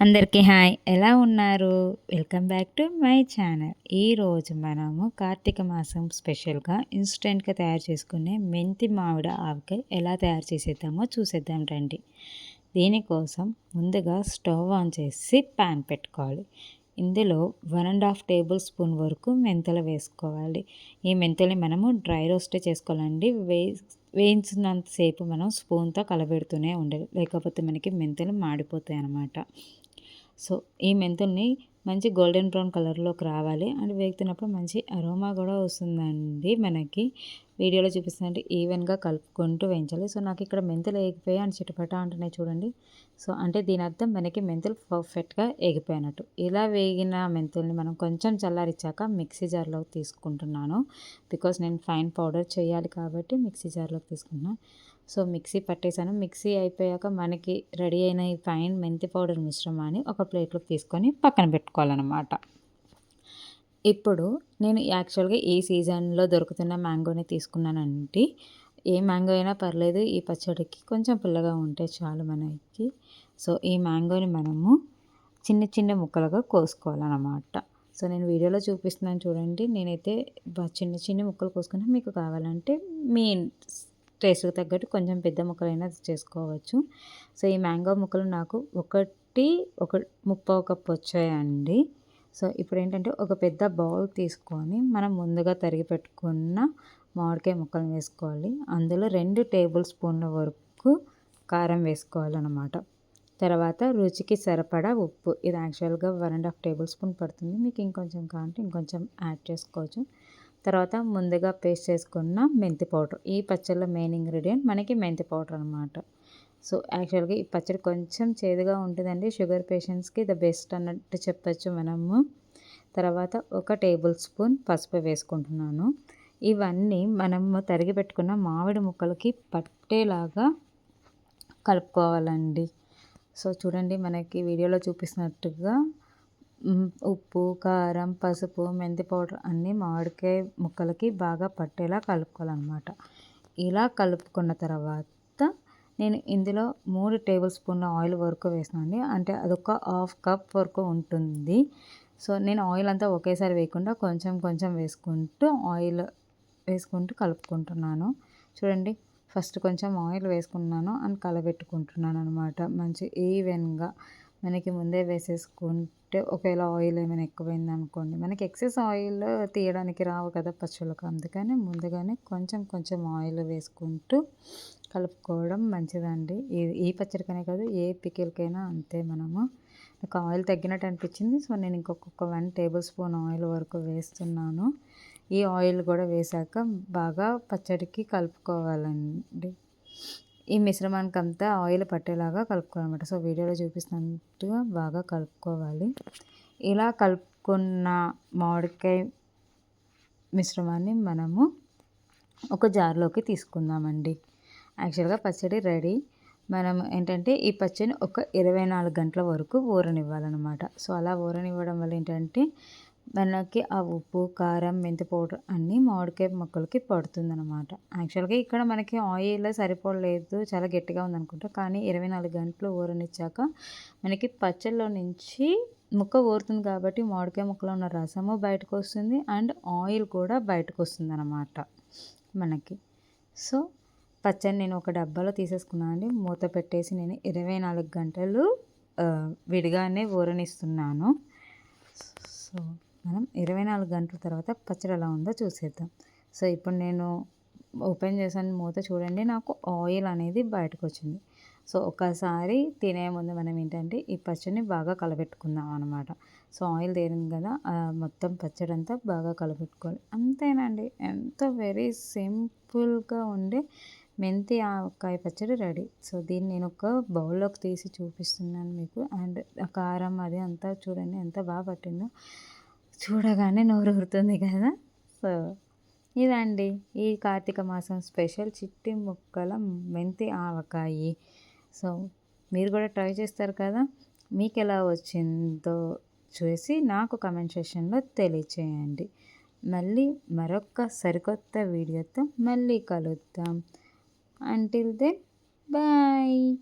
అందరికీ హాయ్. ఎలా ఉన్నారు? Welcome back to my channel. ఈరోజు మనము కార్తీక మాసం స్పెషల్గా ఇన్స్టెంట్గా తయారు చేసుకునే మెంతి మామిడ ఆవకాయ ఎలా తయారు చేసేద్దామో చూసేద్దాం రండి. దీనికోసం ముందుగా స్టవ్ ఆన్ చేసి ప్యాన్ పెట్టుకోవాలి. ఇందులో one and half tablespoon వరకు మెంతులు వేసుకోవాలి. ఈ మెంతుల్ని మనము డ్రై రోస్ట్ చేసుకోవాలండి. వే వేయించినంతసేపు మనం స్పూన్తో కలబెడుతూనే ఉండాలి. లేకపోతే మనకి మెంతులు మాడిపోతాయి అన్నమాట. సో ఈ మెంతుల్ని మంచి గోల్డెన్ బ్రౌన్ కలర్లోకి రావాలి. అండ్ వేగుతున్నప్పుడు మంచి అరోమా కూడా వస్తుందండి మనకి. వీడియోలో చూపిస్తుందంటే ఈవెన్గా కలుపుకుంటూ వేయించాలి. సో నాకు ఇక్కడ మెంతులు ఎగిపోయాయి అని చిటపట అంటున్నాయి చూడండి. సో అంటే దీని అర్థం మనకి మెంతులు పర్ఫెక్ట్గా ఎగిపోయినట్టు ఇలా వేగిన మెంతుల్ని మనం కొంచెం చల్లారిచ్చాక మిక్సీ జార్లోకి తీసుకుంటున్నాను. బికాస్ నేను ఫైన్ పౌడర్ చేయాలి కాబట్టి మిక్సీ జార్లోకి తీసుకుంటున్నాను సో మిక్సీ పట్టేసాను. మిక్సీ అయిపోయాక మనకి రెడీ అయిన ఈ ఫైన్ మెంతి పౌడర్ మిశ్రమాన్ని ఒక ప్లేట్లోకి తీసుకొని పక్కన పెట్టుకోవాలన్నమాట. ఇప్పుడు నేను యాక్చువల్గా ఏ సీజన్లో దొరుకుతున్న మ్యాంగోని తీసుకున్నానండి. ఏ మ్యాంగో అయినా పర్లేదు ఈ పచ్చడికి కొంచెం పుల్లగా ఉంటే చాలు మనకి. సో ఈ మ్యాంగోని మనము చిన్న చిన్న ముక్కలుగా కోసుకోవాలన్నమాట. సో నేను వీడియోలో చూపిస్తున్నాను చూడండి. నేనైతే చిన్న చిన్న ముక్కలు కోసుకున్నా మీకు కావాలంటే మీ టేస్ట్కి తగ్గట్టు కొంచెం పెద్ద ముక్కలైనా చేసుకోవచ్చు. సో ఈ మ్యాంగో ముక్కలు నాకు ఒకటి ఒక ముప్పై కప్పు వచ్చాయండి. సో ఇప్పుడు ఏంటంటే ఒక పెద్ద బౌల్ తీసుకొని మనం ముందుగా తరిగి పెట్టుకున్న మామిడికాయ ముక్కలు వేసుకోవాలి. అందులో రెండు టేబుల్ స్పూన్ల వరకు కారం వేసుకోవాలన్నమాట. తర్వాత రుచికి సరిపడా ఉప్పు. ఇది యాక్చువల్గా one and half tablespoon పడుతుంది. మీకు ఇంకొంచెం కావాలంటే ఇంకొంచెం యాడ్ చేసుకోవచ్చు. తర్వాత ముందుగా పేస్ట్ చేసుకున్న మెంతి పౌడర్. ఈ పచ్చళ్ళ మెయిన్ ఇంగ్రీడియంట్ మనకి మెంతి పౌడర్ అనమాట సో యాక్చువల్గా ఈ పచ్చడి కొంచెం చేదుగా ఉంటుందండి. షుగర్ పేషెంట్స్కి ద బెస్ట్ అన్నట్టు చెప్పచ్చు మనము. తర్వాత ఒక టేబుల్ స్పూన్ పసుపు వేసుకుంటున్నాను. ఇవన్నీ మనము తరిగి పెట్టుకున్న మామిడి ముక్కలకి పట్టేలాగా కలుపుకోవాలండి. సో చూడండి మనకి వీడియోలో చూపిస్తున్నట్టుగా ఉప్పు కారం పసుపు మెంతి పౌడర్ అన్నీ మామిడికాయ ముక్కలకి బాగా పట్టేలా కలుపుకోవాలన్నమాట. ఇలా కలుపుకున్న తర్వాత నేను ఇందులో మూడు టేబుల్ స్పూన్ల ఆయిల్ వరకు వేసినండి అంటే అదొక హాఫ్ కప్ వరకు ఉంటుంది. సో నేను ఆయిల్ అంతా ఒకేసారి వేయకుండా కొంచెం కొంచెం వేసుకుంటూ ఆయిల్ వేసుకుంటూ కలుపుకుంటున్నాను. చూడండి ఫస్ట్ కొంచెం ఆయిల్ వేసుకున్నాను అండ్ కలబెట్టుకుంటున్నాను అనమాట మంచి ఈవెన్గా మనకి ముందే వేసేసుకుంటే ఒకవేళ ఆయిల్ ఏమైనా ఎక్కువైంది అనుకోండి మనకి ఎక్సెస్ ఆయిల్ తీయడానికి రావు కదా పచ్చులకు. అందుకని ముందుగానే కొంచెం కొంచెం ఆయిల్ వేసుకుంటూ కలుపుకోవడం మంచిదండి. ఈ ఈ పచ్చడికనే కాదు ఏ పికిల్కైనా అంతే మనము. నాకు ఆయిల్ తగ్గినట్టు అనిపించింది. సో నేను ఇంకొక వన్ టేబుల్ స్పూన్ ఆయిల్ వరకు వేస్తున్నాను. ఈ ఆయిల్ కూడా వేసాక బాగా పచ్చడికి కలుపుకోవాలండి. ఈ మిశ్రమానికి అంతా ఆయిల్ పట్టేలాగా కలుపుకోవాలన్నమాట. సో వీడియోలో చూపిస్తున్నట్టుగా బాగా కలుపుకోవాలి. ఇలా కలుపుకున్న మామిడికాయ మిశ్రమాన్ని మనము ఒక జార్లోకి తీసుకుందామండి. యాక్చువల్గా పచ్చడి రెడీ. మనం ఏంటంటే ఈ పచ్చడిని ఒక ఇరవై నాలుగు గంటల వరకు ఊరనివ్వాలన్నమాట. సో అలా ఊరనివ్వడం వల్ల ఏంటంటే మనకి ఆ ఉప్పు కారం మెంతి పౌడర్ అన్నీ మామిడికాయ ముక్కలకి పడుతుందన్నమాట. యాక్చువల్గా ఇక్కడ మనకి ఆయిల్ సరిపోలేదు చాలా గట్టిగా ఉందనుకుంటా. కానీ ఇరవై నాలుగు గంటలు ఊరనిచ్చాక మనకి పచ్చళ్ళలో నుంచి ముక్క ఊరుతుంది కాబట్టి మామిడికాయ ముక్కలో ఉన్న రసము బయటకు వస్తుంది అండ్ ఆయిల్ కూడా బయటకు వస్తుంది అనమాట మనకి. సో పచ్చడి నేను ఒక డబ్బాలో తీసేసుకున్నాను అండి. మూత పెట్టేసి నేను ఇరవై నాలుగు గంటలు విడిగానే ఊరనిస్తున్నాను. సో మనం ఇరవై నాలుగు గంటల తర్వాత పచ్చడి ఎలా ఉందో చూసేద్దాం. సో ఇప్పుడు నేను ఓపెన్ చేసాను మూత చూడండి నాకు ఆయిల్ అనేది బయటకు వచ్చింది సో ఒకసారి తినే ముందు మనం ఏంటంటే ఈ పచ్చడిని బాగా కలబెట్టుకుందాం అనమాట సో ఆయిల్ తేరింది కదా మొత్తం పచ్చడి అంతా బాగా కలబెట్టుకోవాలి. అంతేనండి ఎంతో వెరీ సింపుల్గా ఉండే మెంతి ఆవకాయ పచ్చడి రెడీ. సో దీన్ని నేను ఒక బౌల్లోకి తీసి చూపిస్తున్నాను మీకు. అండ్ కారం అది అంతా చూడండి ఎంత బాగా పట్టిందో. చూడగానే నోరు ఊరుతుంది కదా. సో ఇదండి ఈ కార్తీక మాసం స్పెషల్ చిట్టి ముక్కల మెంతి ఆవకాయి. సో మీరు కూడా ట్రై చేస్తారు కదా. మీకు ఎలా వచ్చిందో చూసి నాకు కమెంట్ సెషన్లో తెలియచేయండి. మళ్ళీ మరొక సరికొత్త వీడియోతో మళ్ళీ కలుద్దాం. Until then, bye.